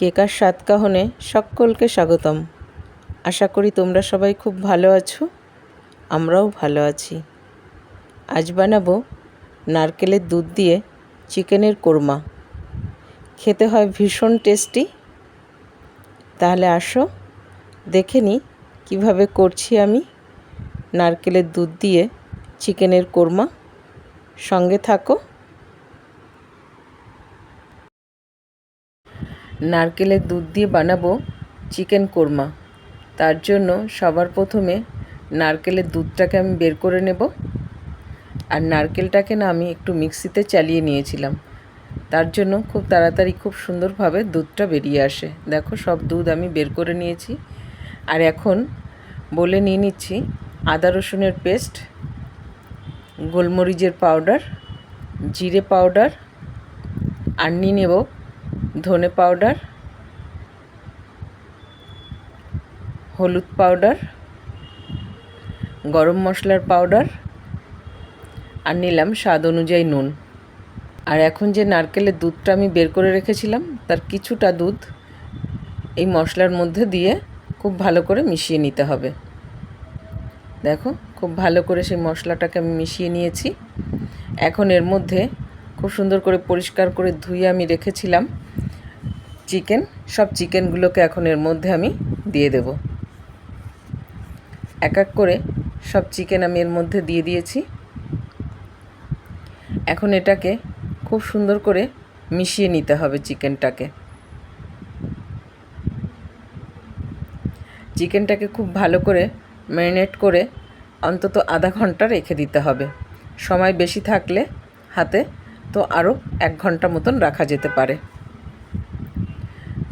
কেকার সাতকাহনে সকলকে স্বাগতম। আশা করি তোমরা সবাই খুব ভালো আছো, আমরাও ভালো আছি। আজ বানাবো নারকেলের দুধ দিয়ে চিকেনের কোরমা। খেতে হয় ভীষণ টেস্টি। তাহলে আসো, দেখে নিই কীভাবে করছি আমি নারকেলের দুধ দিয়ে চিকেনের কোরমা। সঙ্গে থাকো। নারকেলের দুধ দিয়ে বানাবো চিকেন কোরমা। তার জন্য সবার প্রথমে নারকেলের দুধটাকে আমি বের করে নেব। আর নারকেলটাকে না আমি একটু মিক্সিতে চালিয়ে নিয়েছিলাম। তার জন্য খুব তাড়াতাড়ি খুব সুন্দরভাবে দুধটা বেরিয়ে আসে। দেখো সব দুধ আমি বের করে নিয়েছি। আর এখন বলে নিয়ে নিচ্ছি আদা রসুনের পেস্ট, গোলমরিচের পাউডার, জিরে পাউডার, আর নিয়ে নেব ধনে পাউডার, হলুদ পাউডার, গরম মশলার পাউডার আর নিলাম স্বাদ অনুযায়ী নুন। আর এখন যে নারকেলের দুধটা আমি বের করে রেখেছিলাম, তার কিছুটা দুধ এই মশলার মধ্যে দিয়ে খুব ভালো করে মিশিয়ে নিতে হবে। দেখো, খুব ভালো করে সেই মশলাটাকে আমি মিশিয়ে নিয়েছি। এখন এর মধ্যে খুব সুন্দর করে পরিষ্কার করে ধুয়ে আমি রেখেছিলাম। চিকেন, সব চিকেনগুলোকে এখন এর মধ্যে আমি দিয়ে দেব। এক এক করে সব চিকেন আমি এর মধ্যে দিয়ে দিয়েছি। এখন এটাকে খুব সুন্দর করে মিশিয়ে নিতে হবে চিকেনটাকে। চিকেনটাকে খুব ভালো করে ম্যারিনেট করে অন্তত আধা ঘণ্টা রেখে দিতে হবে। সময় বেশি থাকলে হাতে তো আরও এক ঘণ্টা মতন রাখা যেতে পারে।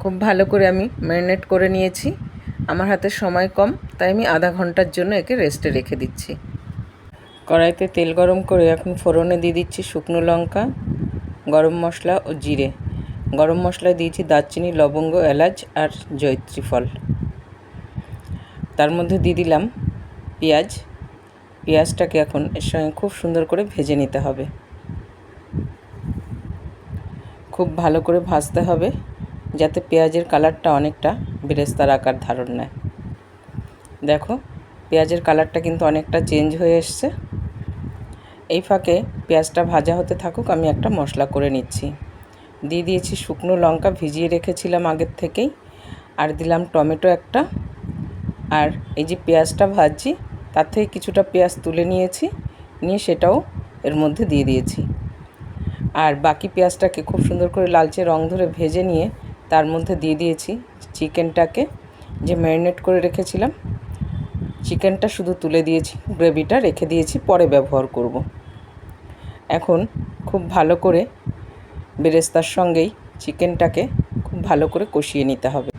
খুব ভালো করে আমি ম্যারিনেট করে নিয়েছি। আমার হাতে সময় কম, তাই আমি আধা ঘণ্টার জন্য একে রেস্টে রেখে দিচ্ছি। কড়াইতে তেল গরম করে এখন ফোড়নে দিয়ে দিচ্ছি শুকনো লঙ্কা, গরম মশলা ও জিরে। গরম মশলা দিয়েছি দারচিনি, লবঙ্গ, এলাচ আর জয়ত্রী ফল। তার মধ্যে দিয়ে দিলাম পেঁয়াজ। পেঁয়াজটাকে এখন এর সঙ্গে খুব সুন্দর করে ভেজে নিতে হবে। খুব ভালো করে ভাজতে হবে। যাতে পেঁয়াজের কালারটা অনেকটা বেরেস্তার আকার ধারণ নেয়। দেখো, পেঁয়াজের কালারটা কিন্তু অনেকটা চেঞ্জ হয়ে এসছে। এই ফাঁকে পেঁয়াজটা ভাজা হতে থাকুক, আমি একটা মশলা করে নিচ্ছি। দিয়ে দিয়েছি শুকনো লঙ্কা, ভিজিয়ে রেখেছিলাম আগের থেকেই। আর দিলাম টমেটো একটা। আর এই যে পেঁয়াজটা ভাজছি, তার থেকে কিছুটা পেঁয়াজ তুলে নিয়েছি, নিয়ে সেটাও এর মধ্যে দিয়ে দিয়েছি। আর বাকি পেঁয়াজটাকে খুব সুন্দর করে লালচে রং ধরে ভেজে নিয়ে তার মধ্যে দিয়ে দিয়েছি চিকেনটাকে, যে ম্যারিনেট করে রেখেছিলাম। চিকেনটা শুধু তুলে দিয়েছি, গ্রেভিটা রেখে দিয়েছি, পরে ব্যবহার করব। এখন খুব ভালো করে বেরেস্তার সঙ্গেই চিকেনটাকে খুব ভালো করে কষিয়ে নিতে হবে।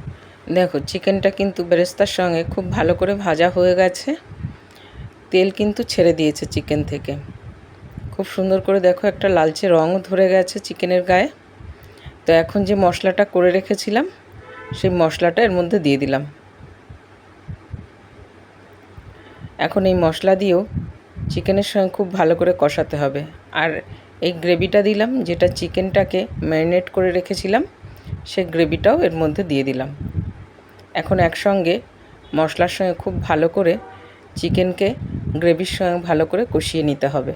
দেখো, চিকেনটা কিন্তু বেরেস্তার সঙ্গে খুব ভালো করে ভাজা হয়ে গেছে। তেল কিন্তু ছেড়ে দিয়েছে চিকেন থেকে। খুব সুন্দর করে দেখো একটা লালচে রঙ ধরে গেছে চিকেনের গায়ে। তো এখন যে মশলাটা করে রেখেছিলাম, সেই মশলাটা এর মধ্যে দিয়ে দিলাম। এখন এই মশলা দিয়েও চিকেনের সঙ্গে খুব ভালো করে কষাতে হবে। আর এই গ্রেভিটা দিলাম, যেটা চিকেনটাকে ম্যারিনেট করে রেখেছিলাম, সেই গ্রেভিটাও এর মধ্যে দিয়ে দিলাম। এখন একসঙ্গে মশলার সঙ্গে খুব ভালো করে চিকেনকে গ্রেভির সঙ্গে ভালো করে কষিয়ে নিতে হবে।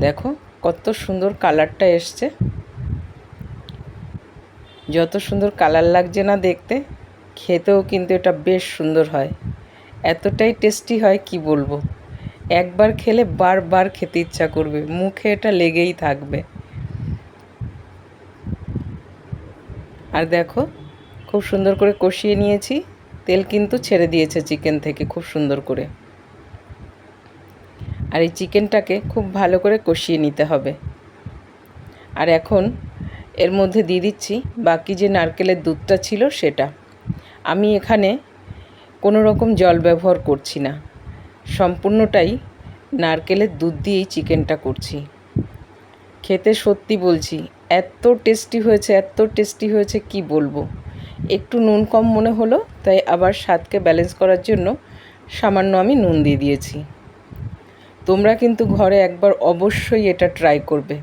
দেখো কত সুন্দর কালারটা এসছে। যত সুন্দর কালার লাগছে না দেখতে, খেতেও কিন্তু এটা বেশ সুন্দর হয়। এতটাই টেস্টি হয় কি বলব? একবার খেলে বারবার খেতে ইচ্ছা করবে, মুখে এটা লেগেই থাকবে। আর দেখো, খুব সুন্দর করে কষিয়ে নিয়েছি, তেল কিন্তু ছেড়ে দিয়েছে চিকেন থেকে, খুব সুন্দর করে। আর এই চিকেনটাকে খুব ভালো করে কষিয়ে নিতে হবে। আর এখন এর মধ্যে দিয়ে দিচ্ছি। বাকি যে নারকেলের দুধটা ছিল সেটা। আমি এখানে কোনো রকম জল ব্যবহার করছি না। সম্পূর্ণটাই নারকেলের দুধ দিয়েই চিকেনটা করছি। খেতে সত্যি বলছি, এত টেস্টি হয়েছে, এত টেস্টি হয়েছে, কি বলব? একটু নুন কম মনে হলো, তাই আবার স্বাদকে ব্যালেন্স করার জন্য সামান্য আমি নুন দিয়ে দিয়েছি। তোমরা কিন্তু ঘরে একবার অবশ্যই এটা ট্রাই করবে।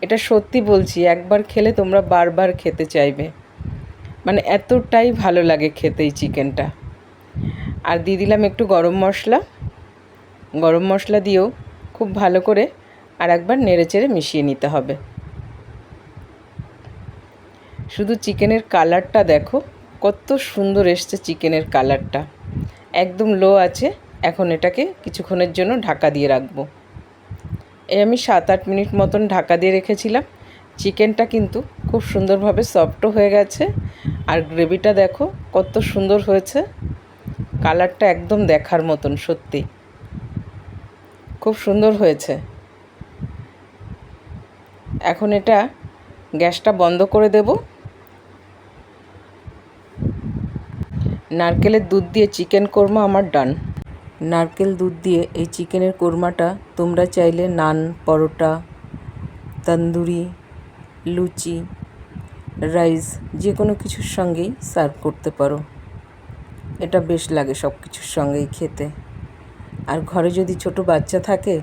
এটা সত্যি বলছি, একবার খেলে তোমরা বারবার খেতে চাইবে। মানে এতটাই ভালো লাগে খেতে এই চিকেনটা। আর দিয়ে দিলাম একটু গরম মশলা। গরম মশলা দিয়েও খুব ভালো করে আর একবার নেড়েচেড়ে মিশিয়ে নিতে হবে। শুধু চিকেনের কালারটা দেখো, কত সুন্দর এসছে চিকেনের কালারটা। একদম লো আছে, এখন এটাকে কিছুক্ষণের জন্য ঢাকা দিয়ে রাখব। এই আমি সাত আট মিনিট মতন ঢাকা দিয়ে রেখেছিলাম। চিকেনটা কিন্তু খুব সুন্দরভাবে সফটও হয়ে গেছে। আর গ্রেভিটা দেখো, কত সুন্দর হয়েছে। কালারটা একদম দেখার মতন, সত্যি। খুব সুন্দর হয়েছে। এখন এটা গ্যাসটা বন্ধ করে দেব। নারকেলের দুধ দিয়ে চিকেন কোরমা আমার ডান। নারকেল দুধ দিয়ে এই চিকেনের কোরমাটা তোমরা চাইলে নান, পরোটা, তন্দুরি, লুচি, রাইস যে কোনো কিছুর সঙ্গেই সার্ভ করতে পারো। এটা বেশ লাগে সব কিছুর সঙ্গেই খেতে। আর ঘরে যদি ছোট বাচ্চা থাকে,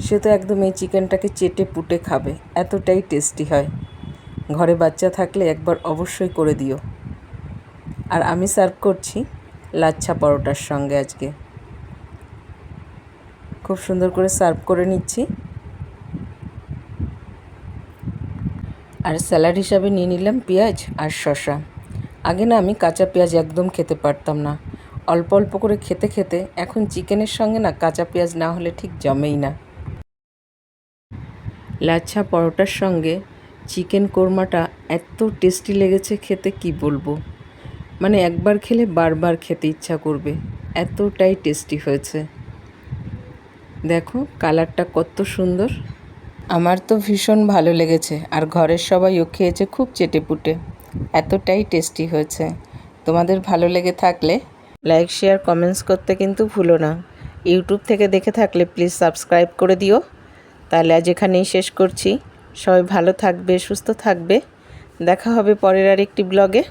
সে তো একদম এই চিকেনটাকে চেটে পুটে খাবে। এতটাই টেস্টি হয়। ঘরে বাচ্চা থাকলে একবার অবশ্যই করে দিও। আর আমি সার্ভ করছি লাচ্ছা পরোটার সঙ্গে আজকে। খুব সুন্দর করে সার্ভ করে নিচ্ছি। আর স্যালাড হিসাবে নিয়ে নিলাম পেঁয়াজ আর শসা। আগে না আমি কাঁচা পেঁয়াজ একদম খেতে পারতাম না। অল্প অল্প করে খেতে খেতে এখন চিকেনের সঙ্গে না কাঁচা পেঁয়াজ না হলে ঠিক জমেই না। লাচ্ছা পরোটার সঙ্গে চিকেন কোরমাটা এত টেস্টি লেগেছে খেতে কি বলব? মানে একবার খেলে বারবার খেতে ইচ্ছা করবে। এতটাই টেস্টি হয়েছে। দেখো, কালারটা কত সুন্দর। আমার তো ভীষণ ভালো লেগেছে, আর ঘরের সবাইও খেয়েছে খুব চেটেপুটে। এতটাই টেস্টি হয়েছে। তোমাদের ভালো লেগে থাকলে লাইক, শেয়ার, কমেন্টস করতে কিন্তু ভুলো না। ইউটিউব থেকে দেখে থাকলে প্লিজ সাবস্ক্রাইব করে দিও। তাহলে আজ এখানেই শেষ করছি। সবাই ভালো থাকবে, সুস্থ থাকবে। দেখা হবে পরের আর একটি ব্লগে।